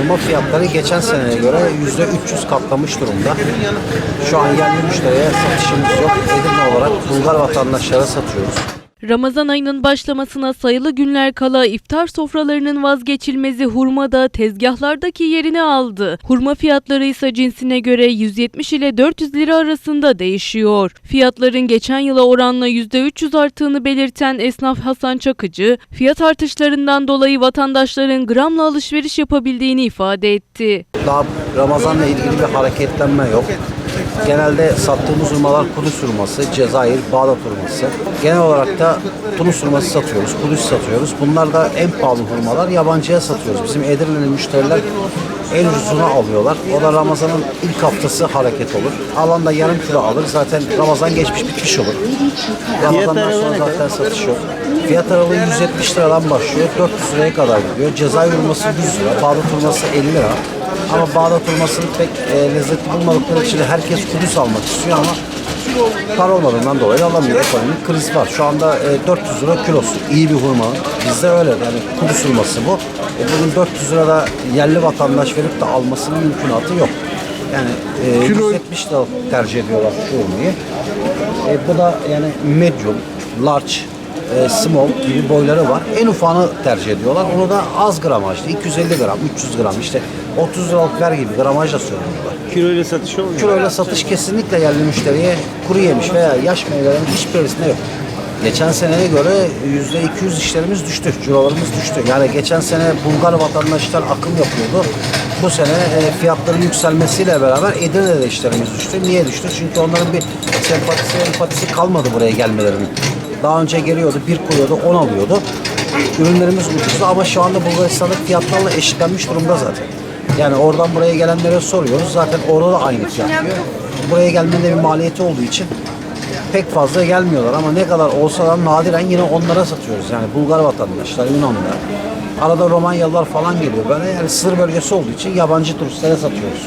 hurma fiyatları geçen seneye göre %300 katlamış durumda. Şu an yerli müşteriye satışımız yok. Edirne olarak Bulgar vatandaşlara satıyoruz. Ramazan ayının başlamasına sayılı günler kala iftar sofralarının vazgeçilmezi hurma da tezgahlardaki yerini aldı. Hurma fiyatları ise cinsine göre 170 ile 400 lira arasında değişiyor. Fiyatların geçen yıla oranla %300 arttığını belirten esnaf Hasan Çakıcı, fiyat artışlarından dolayı vatandaşların gramla alışveriş yapabildiğini ifade etti. Daha Ramazan'la ilgili bir hareketlenme yok. Genelde sattığımız hurmalar Kudüs hurması, Cezayir, Bağdat hurması. Genel olarak da Tunus hurması satıyoruz, Kudüs satıyoruz. Bunlar da en pahalı hurmalar yabancıya satıyoruz. Bizim Edirne'li müşteriler en ucuzunu alıyorlar. O da Ramazan'ın ilk haftası hareket olur. Alan da yarım kilo alır. Zaten Ramazan geçmiş bitmiş olur. Ramazan'dan sonra zaten satış yok. Fiyat aralığı 170 liradan başlıyor. 400 liraya kadar gidiyor. Cezayir hurması 100 lira. Bağdat hurması 50 lira. Ama Bağdat hurmasını pek e, lezzetli bulmadıkları için herkes Kudüs almak istiyor ama para olmadığından dolayı alamıyor. Ekonomik kriz var. Şu anda e, 400 lira kilosu. İyi bir hurma. Bizde öyle. Yani Kudüs hurması bu. E, bunun 400 lirada yerli vatandaş verip de almasının mümkünatı yok. Yani e, 170 lira tercih ediyorlar şu hurmayı. E, bu da yani medium, large, e, small gibi boyları var. En ufağını tercih ediyorlar. Onu da az gramajlı. 250 gram, 300 gram işte 30 liralık ver gibi gramajla söylüyorlar. Kiloyla satış olmuyor. Kiloyla satış kesinlikle yerli müşteriye kuru yemiş veya yaş meyvelerin hiçbirisinde yok. Geçen seneye göre %200 işlerimiz düştü, cirolarımız düştü. Yani geçen sene Bulgar vatandaşlar akım yapıyordu. Bu sene e, fiyatların yükselmesiyle beraber Edirne'de de işlerimiz düştü. Niye düştü? Çünkü onların bir sempatisi, empatisi kalmadı buraya gelmelerinin. Daha önce geliyordu, bir koyuyordu, 10 alıyordu. Ürünlerimiz ucuzdu ama şu anda Bulgaristan'daki fiyatlarla eşitlenmiş durumda zaten. Yani oradan buraya gelenlere soruyoruz. Zaten orada da aynı fiyat diyor. Buraya gelmenin de bir maliyeti olduğu için pek fazla gelmiyorlar ama ne kadar olsa da nadiren yine onlara satıyoruz. Yani Bulgar vatandaşlar, Yunanlılar. Arada Romanyalılar falan geliyor. Böyle yani sınır bölgesi olduğu için yabancı turistlere satıyoruz.